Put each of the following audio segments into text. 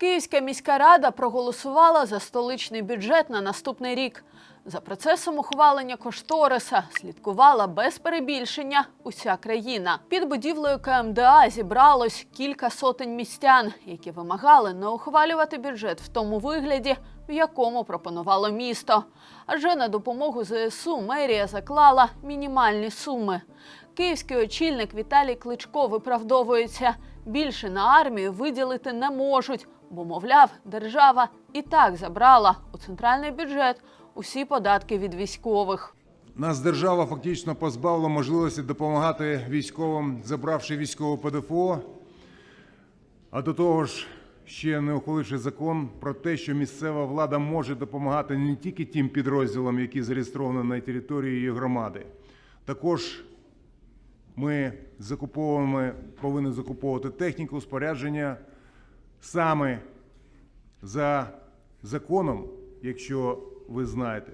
Київська міська рада проголосувала за столичний бюджет на наступний рік. За процесом ухвалення кошториса слідкувала без перебільшення уся країна. Під будівлею КМДА зібралось кілька сотень містян, які вимагали не ухвалювати бюджет в тому вигляді, в якому пропонувало місто. Адже на допомогу ЗСУ мерія заклала мінімальні суми. Київський очільник Віталій Кличко виправдовується. Більше на армію виділити не можуть, бо, мовляв, держава і так забрала у центральний бюджет усі податки від військових. Нас держава фактично позбавила можливості допомагати військовим, забравши військове ПДФО, а до того ж, ще не ухваливши закон про те, що місцева влада може допомагати не тільки тим підрозділам, які зареєстровані на території її громади. Також ми закуповуємо, повинні закуповувати техніку, спорядження саме за законом, якщо ви знаєте,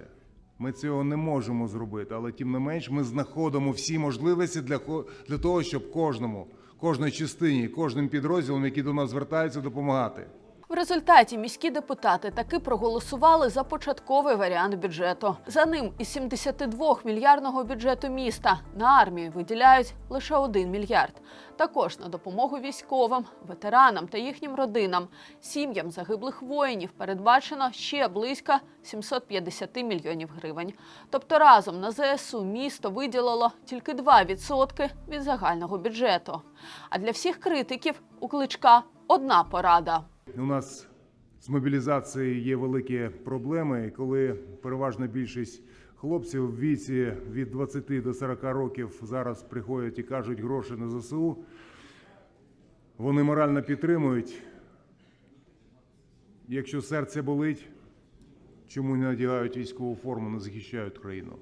ми цього не можемо зробити, але тим не менш ми знаходимо всі можливості для, для того, щоб кожному, кожній частині, кожним підрозділам, які до нас звертаються, допомагати. В результаті міські депутати таки проголосували за початковий варіант бюджету. За ним із 72 мільярдного бюджету міста на армію виділяють лише 1 мільярд. Також на допомогу військовим, ветеранам та їхнім родинам, сім'ям загиблих воїнів передбачено ще близько 750 мільйонів гривень. Тобто разом на ЗСУ місто виділило тільки 2% від загального бюджету. А для всіх критиків у кличка одна порада. У нас з мобілізацією є великі проблеми, коли переважна більшість хлопців в віці від 20 до 40 років зараз приходять і кажуть гроші на ЗСУ, вони морально підтримують. Якщо серце болить, чому не надягають військову форму, не захищають країну?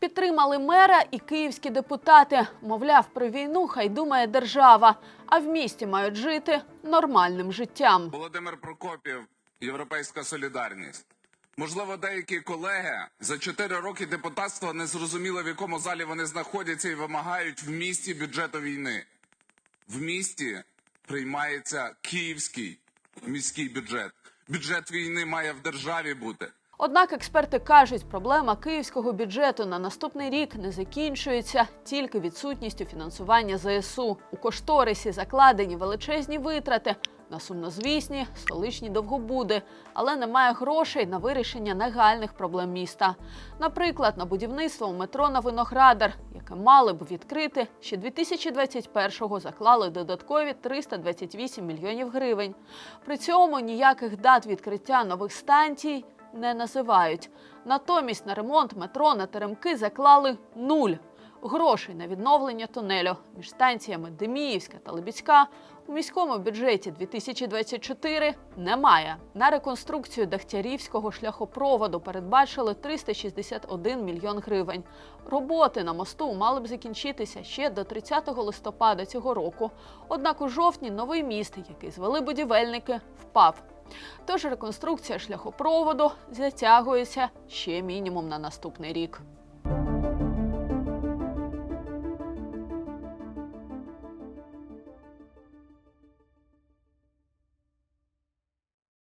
Підтримали мера і київські депутати. Мовляв, про війну хай думає держава, а в місті мають жити нормальним життям. Володимир Прокопів, Європейська солідарність. Можливо, деякі колеги за 4 роки депутатства не зрозуміли, в якому залі вони знаходяться і вимагають в місті бюджету війни. В місті приймається київський міський бюджет. Бюджет війни має в державі бути. Однак експерти кажуть, проблема київського бюджету на наступний рік не закінчується тільки відсутністю фінансування ЗСУ. У кошторисі закладені величезні витрати на сумнозвісні столичні довгобуди, але немає грошей на вирішення нагальних проблем міста. Наприклад, на будівництво у метро на Виноградар, яке мали б відкрити ще 2021-го, заклали додаткові 328 мільйонів гривень. При цьому ніяких дат відкриття нових станцій не називають. Натомість на ремонт метро на Теремки заклали нуль. Грошей на відновлення тунелю між станціями Деміївська та Лебідська у міському бюджеті 2024 немає. На реконструкцію Дахтярівського шляхопроводу передбачили 361 мільйон гривень. Роботи на мосту мали б закінчитися ще до 30 листопада цього року. Однак у жовтні новий міст, який звели будівельники, впав. Тож реконструкція шляхопроводу затягується ще мінімум на наступний рік.